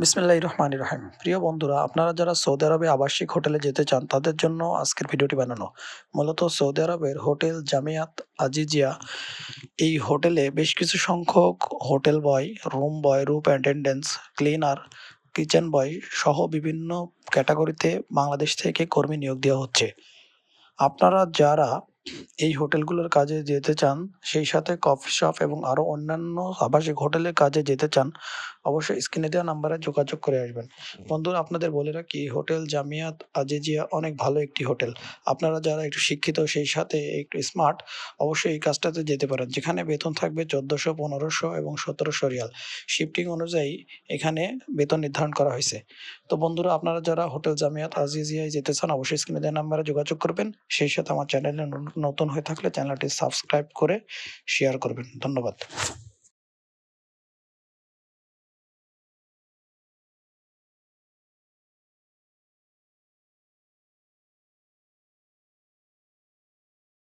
বিসমিল্লাহির রহমানির রহিম। প্রিয় বন্ধুরা, আপনারা যারা সৌদি আরবে আবাসিক হোটেলে যেতে চান, তাদের জন্য আজকের ভিডিওটি বানানো। মূলত সৌদি আরবের হোটেল জামিয়াত আজিজিয়া, এই হোটেলে বেশ কিছু সংখ্যক hotel boy, room boy, room attendance cleaner, kitchen boy সহ বিভিন্ন ক্যাটাগরিতে বাংলাদেশ থেকে কর্মী নিয়োগ দেওয়া হচ্ছে। আপনারা যারা এই হোটেলগুলোর কাজে যেতে চান সেই সাথে কফি শপ এবং আরও অন্যান্য আবাসিক হোটেলের কাজে যেতে চান অবশ্যই স্ক্রিনে দেওয়া নাম্বারে যোগাযোগ করে আসবেন। বন্ধুরা আপনাদের বলে রাখি হোটেল জামিয়াত আজিজিয়া অনেক ভালো একটি হোটেল। আপনারা যারা একটু শিক্ষিত সেই সাথে একটু স্মার্ট অবশ্যই এই কাজটাতে যেতে পারেন। যেখানে বেতন থাকবে চোদ্দোশো পনেরোশো এবং সতেরোশো রিয়াল। শিফটিং অনুযায়ী এখানে বেতন নির্ধারণ করা হয়েছে। তো বন্ধুরা আপনারা যারা হোটেল জামিয়াত আজিজিয়ায় যেতে চান অবশ্যই স্ক্রিনে দেওয়া নাম্বারে যোগাযোগ করবেন। সেই সাথে আমার চ্যানেলে নতুন হয়ে থাকলে চ্যানেলটি সাবস্ক্রাইব করে শেয়ার করবেন। ধন্যবাদ।